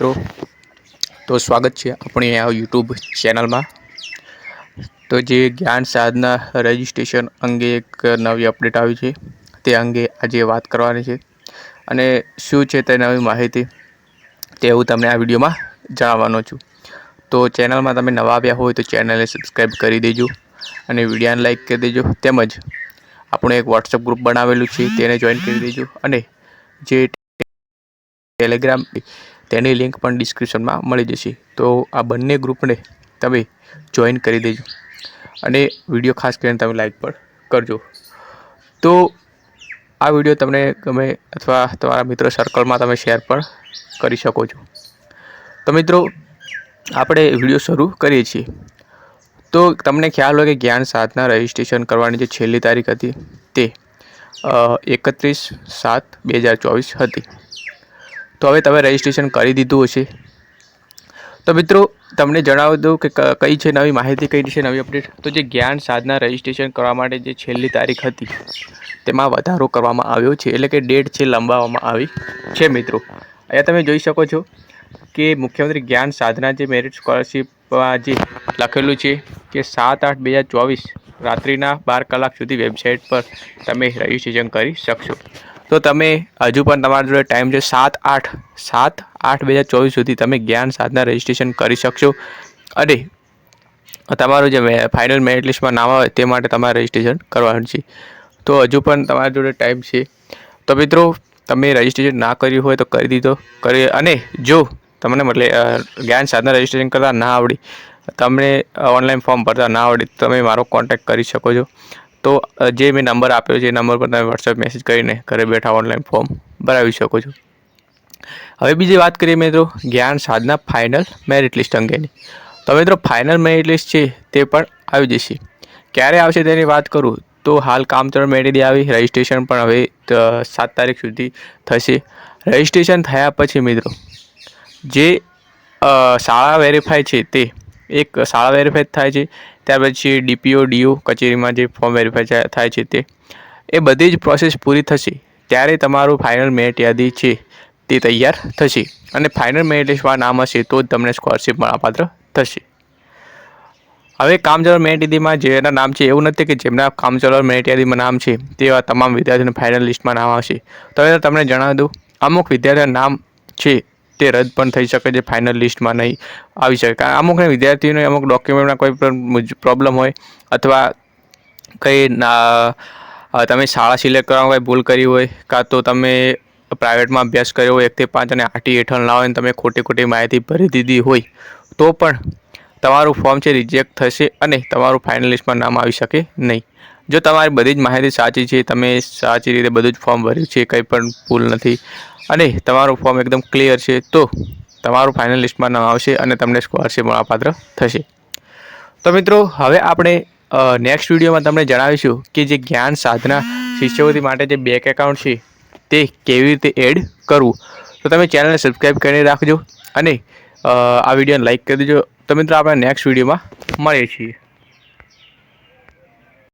મિત્રો, તો સ્વાગત છે આપણી આ યુટ્યુબ ચેનલમાં. તો જે જ્ઞાન સાધના રજિસ્ટ્રેશન અંગે એક નવી અપડેટ આવી છે, તે અંગે આજે વાત કરવાની છે. અને શું છે તે નવી માહિતી, તે હું તમને આ વિડીયોમાં જણાવવાનો છું. તો ચેનલમાં તમે નવા આવ્યા હોય તો ચેનલને સબસ્ક્રાઈબ કરી દેજો અને વિડીયોને લાઇક કરી દેજો. તેમજ આપણું એક વોટ્સઅપ ગ્રુપ બનાવેલું છે, તેને જોઈન કરી દેજો. અને જે ટેલિગ્રામ તેની લિંક પણ ડિસ્ક્રિપ્શનમાં મળી જશે. તો આ બંને ગ્રુપને તમે જોઈન કરી દેજો. અને વીડિયો ખાસ કરીને તમે લાઈક પણ કરજો. તો આ વીડિયો તમને ગમે અથવા તમારા મિત્ર સર્કલમાં તમે શેર પણ કરી શકો છો. તો મિત્રો, આપણે વીડિયો શરૂ કરીએ છીએ. તો તમને ખ્યાલ હોય કે જ્ઞાન સાધના રજિસ્ટ્રેશન કરવાની જે છેલ્લી તારીખ હતી તે એકત્રીસ સાત બે હજાર ચોવીસ હતી. તો હવે તમે રજિસ્ટ્રેશન કરી દીધું હશે. તો મિત્રો, તમને જણાવી દઉં કે કઈ છે નવી માહિતી, કઈ છે નવી અપડેટ તો જે જ્ઞાન સાધના રજિસ્ટ્રેશન કરવા માટે જે છેલ્લી તારીખ હતી, તેમાં વધારો કરવામાં આવ્યો છે. એટલે કે ડેટ છે લંબાવવામાં આવી છે મિત્રો. અહીંયા તમે જોઈ શકો છો કે મુખ્યમંત્રી જ્ઞાન સાધના જે મેરિટ સ્કોલરશીપમાં જે લખેલું છે કે સાત આઠ બે હજાર ચોવીસ રાત્રિના બાર કલાક સુધી વેબસાઇટ પર તમે રજિસ્ટ્રેશન કરી શકશો. તો તમે હજુ પણ તમારા જોડે ટાઈમ છે સાત આઠ સાત આઠ બે હજાર ચોવીસ સુધી તમે જ્ઞાન સાધના રજિસ્ટ્રેશન કરી શકશો. અને તમારું જે ફાઇનલ મેરિટ લિસ્ટમાં નામ આવે તે માટે તમારે રજિસ્ટ્રેશન કરવાનું છે. તો હજુ પણ તમારા જોડે ટાઈમ છે. તો મિત્રો, તમે રજિસ્ટ્રેશન ના કર્યું હોય તો કરી દીધો. કરી, અને જો તમને મતલબ જ્ઞાન સાધના રજિસ્ટ્રેશન કરતાં ના આવડી, તમને ઓનલાઈન ફોર્મ ભરતા ના આવડે તમે મારો કોન્ટેક્ટ કરી શકો છો. તો જે મેં નંબર આપ્યો છે, એ નંબર પર તમે વોટ્સએપ મેસેજ કરીને ઘરે બેઠા ઓનલાઈન ફોર્મ ભરાવી શકો છો. હવે બીજી વાત કરીએ મિત્રો, જ્ઞાન સાધના ફાઇનલ મેરિટ લિસ્ટ અંગેની. તો મિત્રો ફાઇનલ મેરિટ લિસ્ટ છે, તે પણ આવી જશે. ક્યારે આવશે તેની વાત કરું, તો હાલ કામચરણ મેળવી આવી રજિસ્ટ્રેશન પણ હવે સાત તારીખ સુધી થશે. રજિસ્ટ્રેશન થયા પછી મિત્રો, જે શાળા વેરીફાય છે તે એક શાળા વેરીફાઈ થાય છે. ત્યાર પછી ડીપીઓ ડીઓ કચેરીમાં જે ફોર્મ વેરીફાઈ થાય છે તે. એ બધી જ પ્રોસેસ પૂરી થશે. ત્યારે તમારું ફાઇનલ મેરિટ યાદી છે તે તૈયાર થશે. અને ફાઇનલ મેરિટ લિસ્ટમાં નામ હશે તો જ તમને સ્કોલરશીપ મળવાપાત્ર થશે. હવે કામચલાઉ મેરિટ યાદીમાં જેના નામ છે એવું નથી કે જેમના કામચલાઉ મેરિટ યાદીમાં નામ છે તેવા તમામ વિદ્યાર્થીઓને ફાઇનલ લિસ્ટમાં નામ આવશે. તો તમને જણાવી દઉં. અમુક વિદ્યાર્થીઓના નામ છે તે રદ પણ થઈ શકે છે ફાઇનલ લિસ્ટમાં નહીં આવી શકે. કારણ અમુક વિદ્યાર્થીઓને અમુક ડોક્યુમેન્ટમાં કોઈ પણ પ્રોબ્લેમ હોય અથવા કંઈ તમે શાળા સિલેક્ટ કરવામાં કંઈ ભૂલ કરી હોય કાં તો તમે પ્રાઇવેટમાં અભ્યાસ કર્યો હોય એકથી પાંચ અને આઠી હેઠળ ના હોય અને તમે ખોટી ખોટી માહિતી ભરી દીધી હોય તો પણ તમારું ફોર્મ છે રિજેક્ટ થશે અને તમારું ફાઇનલ લિસ્ટમાં નામ આવી શકે નહીં. જો તમારી બધી જ માહિતી સાચી છે, તમે સાચી રીતે બધું જ ફોર્મ ભર્યું છે, કંઈ પણ ભૂલ નથી અને તમારું ફોર્મ એકદમ ક્લિયર છે, તો તમારું ફાઇનલ લિસ્ટમાં નામ આવશે અને તમને સ્કોલરશીપ મળવાપાત્ર થશે. તો મિત્રો, હવે આપણે નેક્સ્ટ વિડીયોમાં તમને જણાવીશું કે જે જ્ઞાન સાધના શિષ્યવૃત્તિ માટે જે બેંક એકાઉન્ટ છે, તે કેવી રીતે એડ કરવું. તો તમે ચેનલને સબસ્ક્રાઈબ કરીને રાખજો અને આ વિડીયોને લાઇક કરી દેજો. તો મિત્રો, આપણે નેક્સ્ટ વિડીયોમાં મળીએ છીએ.